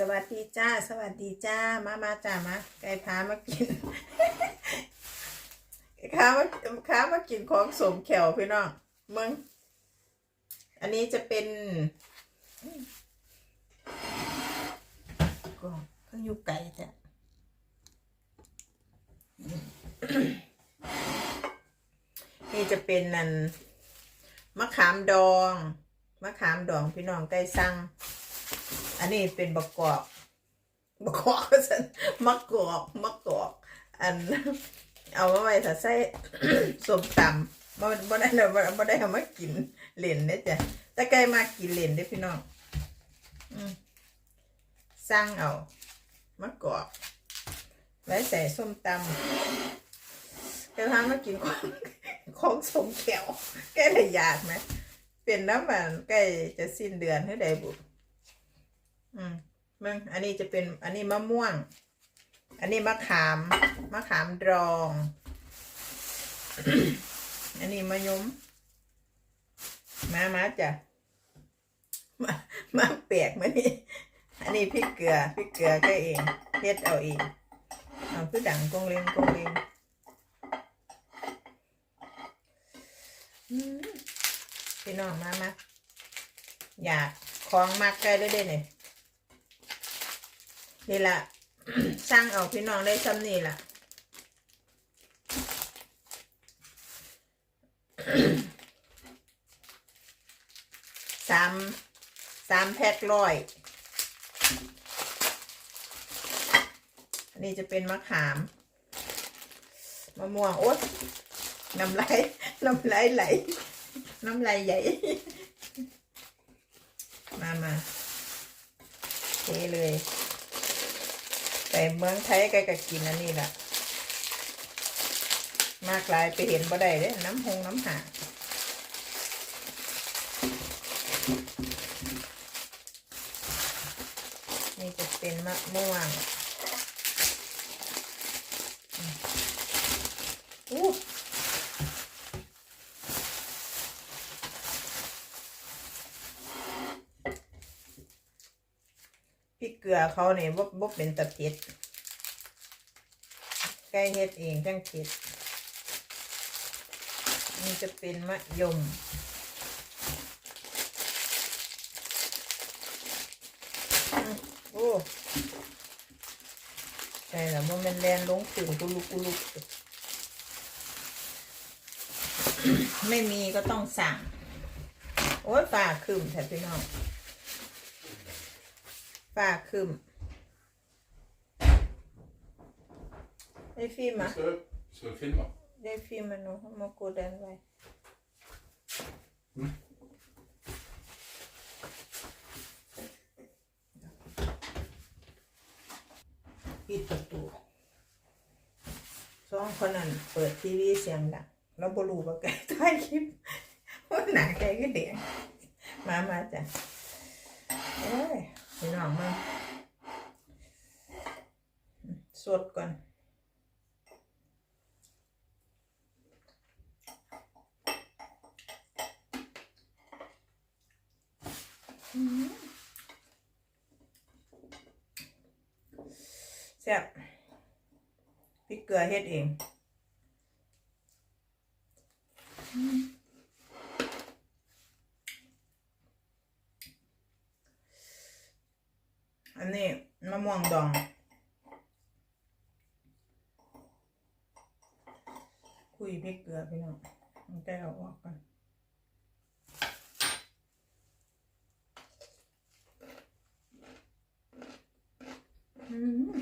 สวัสดีจ้า สวัสดีจ้า มามาจ้ามา ไก่พามากินข้ามาข้ามากินของสมแขวพี่น้องมึง อันนี้จะเป็นกล่องเพิ่งยู่ไก่จ้ะนี่จะเป็นนันมะขามดอง มะขามดองพี่น้องไก่สั่ง อันนี้เป็นบะกอกบะกอกก็สันมะกอกมะกอก อัน เอาไว้ถ้าใส่ส้มตำบ่บ่ได้เอาบ่ได้เอามากินเล่นเด้อจ้ะแต่ไก่มากินเล่นเด้พี่น้องอืมสั่งเอามะกอกไว้ใส่ส้มตำแกพามากินของของสมแขวแกเลยอยากไหมเป็นน้ำมันใกล้จะสิ้นเดือนให้ได้บุ อืมมึงอันนี้จะเป็นอันนี้มะม่วง อันนี้มะขามมะขามดอง อันนี้มะยมมามาจ้ะมามาแปลกมานี่อันนี้พริกเกลือพริกเกลือก็เองเฮ็ดเอาเองเอาคือดังกงเลงกงเลงพี่น้องมามาอยากของมากใกล้ได้เด้เนี่ย นี่แหละสร้างเอาพี่น้องได้ซ้ำนี่แหละสามสามแพ็คร้อยอันนี้จะเป็นมะขามมะม่วงโอ๊ยน้ำลายน้ำลายไหลน้ำลายใหญ่ มามาเทเลย แต่เมืองไทยก็ก็กินอันนี้แหละมากลายไปเห็นบ่ได้เด้น้ำหงน้ำหานี่จะเป็นมะม่วง พริกเกลือเขาเนี่ยบ่บ่เป็นตะเพ็ดใกล้เฮ็ดเองจังเผ็ดนี่จะเป็นมะยมโอ้ใช่แล้วมันเป็นแลนลงถึงกุลุกุลุกไม่มีก็ต้องสั่ง โอ้ยฝ่าคืมแท้พี่น้อง ฝ่าคืมได้ฟิล์มอะ Skal, skal du filme? ได้ฟิล์มมันเนาะมาโกดันไว้อืมปิดประตูสองคนนั้นเปิดทีวีเสียงดังแล้วบรูว่าแกถ่ายคลิปว่าหนาแกก็เด็กมามาจ้ะเอ้ยพี่น้อง มาสดก่อนแซ่บพริกเกลือเฮ็ดเอง อันนี้มะม่วงดอง คุยพริกเกลือพี่น้องแก้เอออกกันอืม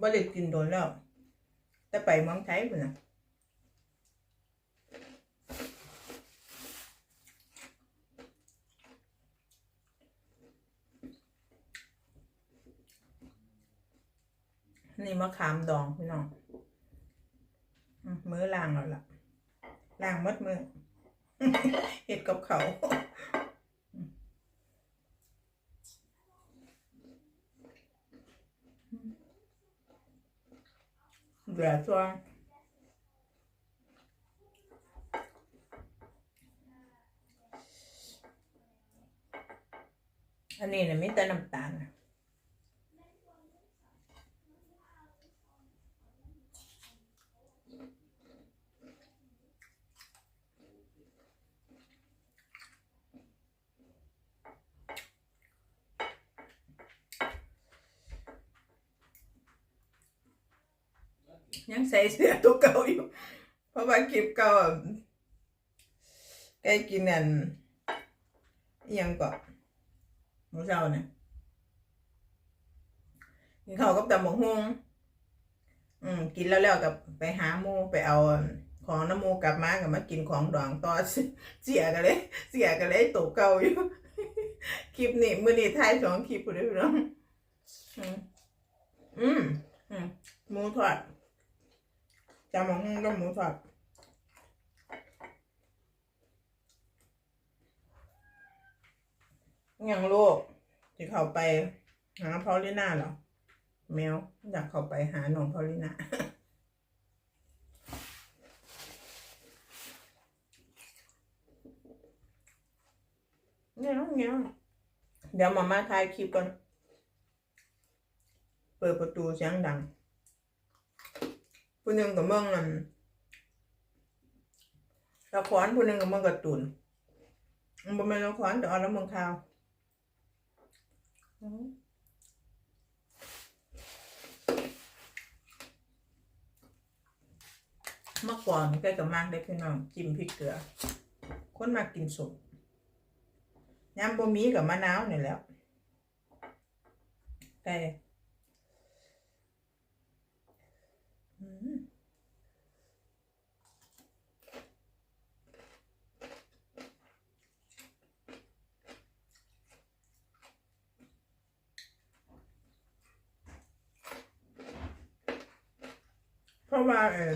บ่ได้กินโดนแล้ว แต่ไปเมืองไทยพุ่นะ นี่มะขามดองพี่น้องมือล้างแล้วล่ะล้างหมดมือเห็ดกับเขาเหลือตัวอันนี้เนี่ยมีแต่น้ำตาล ใส่เสื้อตัวเก่าอยู่ เพราะว่าคลิปเก่าอะใกล้กินนั่นอิหยังก่อนหมูเจ้าเนี่ยกินข้าวกับตำบักฮุงอืมกินแล้วแล้วกับไปหาหมูไปเอาของน้ำมูกลับมากับมากินของดองต่อเสียกันเลย เสียกันเลยตัวเก่าอยู่ คลิปนี้มือนี้ถ่ายสองคลิปเลยพี่น้องอืมอืมอืมหมูทอด จำบักฮุงหมูทอดย่างลูกจะเข้าไปหาพอลิน่าเหรอ แมวอยากเข้าไปหาน้องพอลลิน่าเนี่ยเนี่ยเดี๋ยวมาม่าถ่ายคลิปก่อน เปิดประตูเสียงดัง ผู้หนึ่งกับเมืองนั่นละครผู้หนึ่งกับเมืองการ์ตูนมันบ่แม่นละครแต่เอาแล้วเมืองข่าวเมื่อก่อนใกล้กับมากได้พี่น้องจิ้มพริกเกลือ คนมากินสุกยำบะหมี่กับมะนาวนี่แหล้วไก่อืมเพ ราะว่าเออ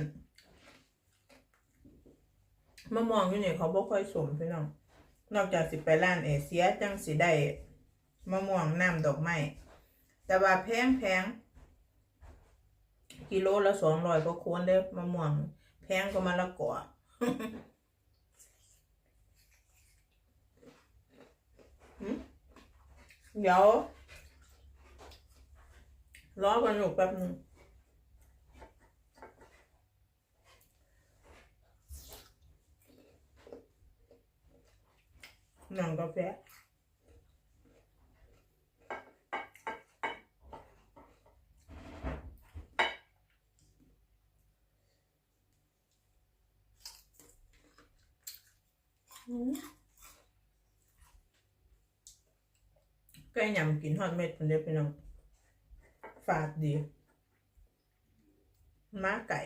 มะม่วงอยู่นี่เขาบ่ค่อยสมพี่น้อง นอกจากสิไปร้านเอเชียจังสิได้มะม่วงน้ำดอกไม้ แต่ว่าแพงแพงกิโลละสองร้อยก็ควรเด้มะม่วง แพงก็มาละกอเดี๋ยวรอกันอยู่แป๊บนึง หนังกาแฟอืมไก่ยำกินฮอดเม็ดคนเดียวพี่น้องฝาดดีม้าไก่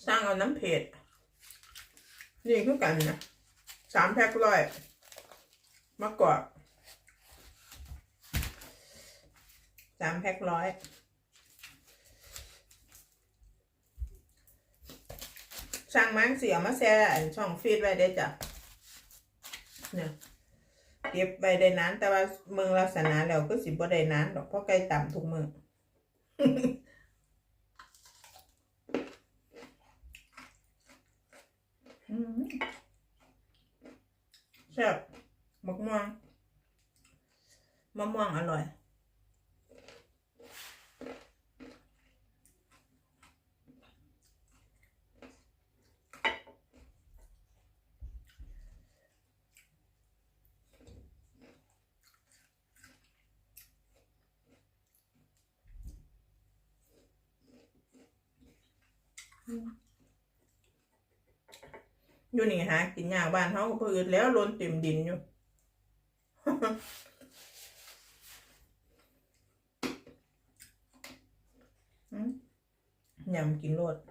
ส ร้างเอาน้ำเผ็ดนี่คือกันนะสามแพ็คร้อยมะกอกสามแพ็คร้อยสั่งมังเสียมาแช่ช่องฟีดไว้ได้จ้ะเนี่ยเก็บไว้ได้นานแต่ว่าเมืองลักษณะแล้วก็สิบ่ได้นานดอกเพราะไก่ต่ำทุกเมืองมแซ่บมะม่วง มะม่วงอร่อย อยู่นี่หากินยากบ้านเขาก็พืดแล้วล้นเต็มดินอยู่ อืม ยำกินรสอื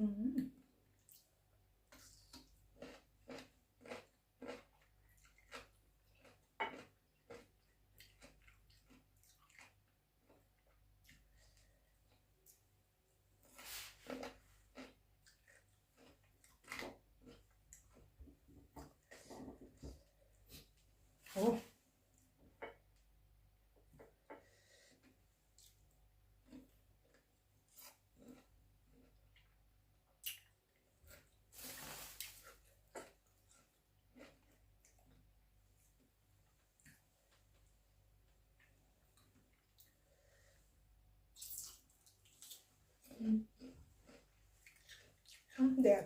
มโอ้ แดด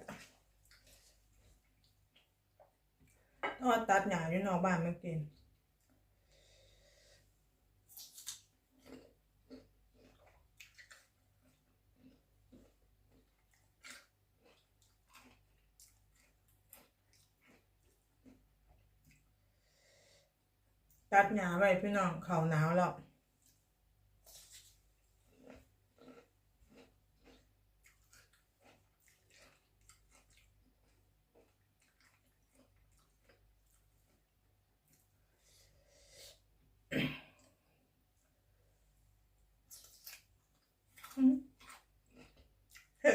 ทอดตัดหญ้าอยู่นอกบ้านเมื่อกี้ตัดหญ้าไว้พี่น้องเขาหนาวแล้ว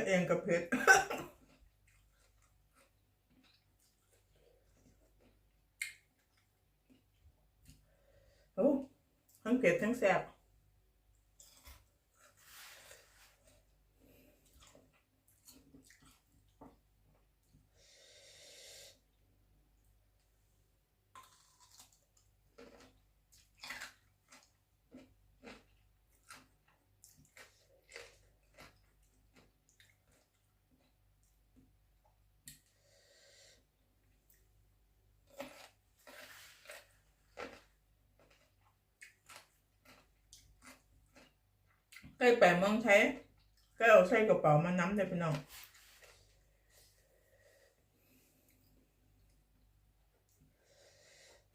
เฮ็ดเองกับเพชรโอ้ทั้งเผ็ดทั้งแซ่บ ใกล้แปดเมืองใช้ก็เอาใส่กระเป๋ามาน้ำเลยพี่น้อง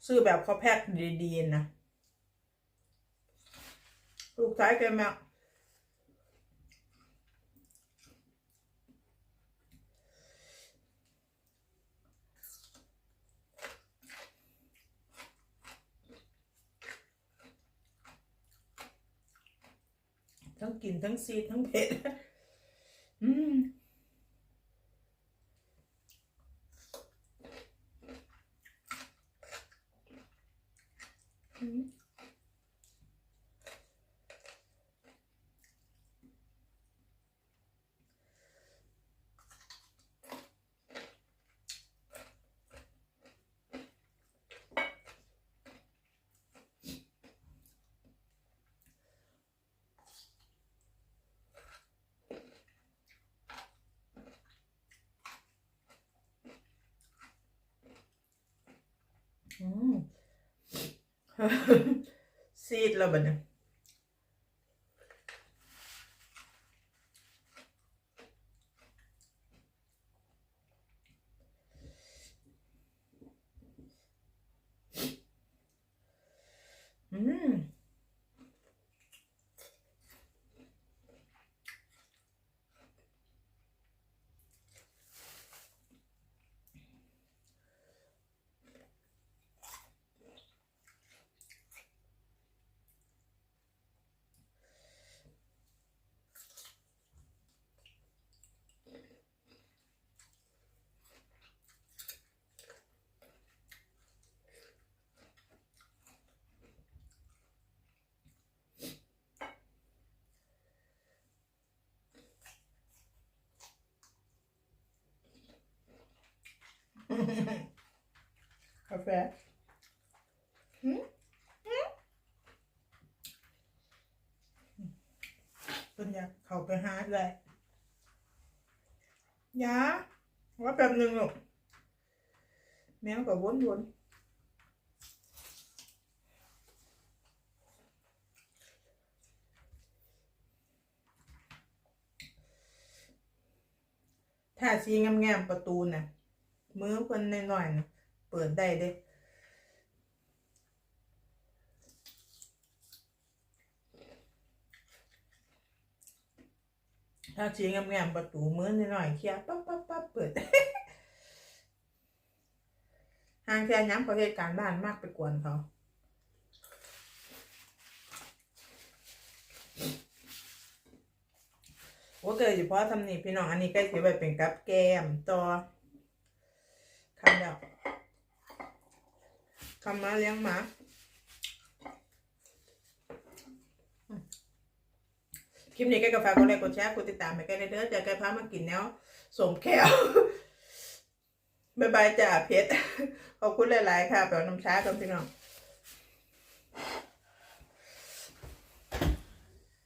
ซื้อแบบเขาแพ็คดีๆนะ ลูกท้ายแกแม่ ทั้งกินทั้งซีดทั้งเผ็ด อืมอืม อืม ซีดแาแฟหืมหืมเป็นอยากเขาไปหาเลยยาว่าแป๊บหนึ่งลูกแมวก็วนวนถ้าสีงามๆประตูน่ะมือคนหน่อยๆน่ะ ปิดได้เด้ถ้าชี้งามๆประตูมือนิดหน่อยเคลียร์ปั๊บปั๊บปั๊บเปิดห่างแค่ย้ำประเภทการบ้านมากไปกวนเขาโอ้เกิดอยู่เพาะทำนี่พี่น้องอันนี้ใกล้สิไปเป็นกับแกมต่อคำเดีย กำมาเลี้ยงหมาคลิปนี้ก็กาแฟกดไลค์กดแชร์กดติดตามไปกันเด้อเจอกันพามากินแนวสมแก้วบายบายจ้าเพชรขอบคุณหลาย ๆ ค่ะแปลน้ำช้ากับพี่น้อง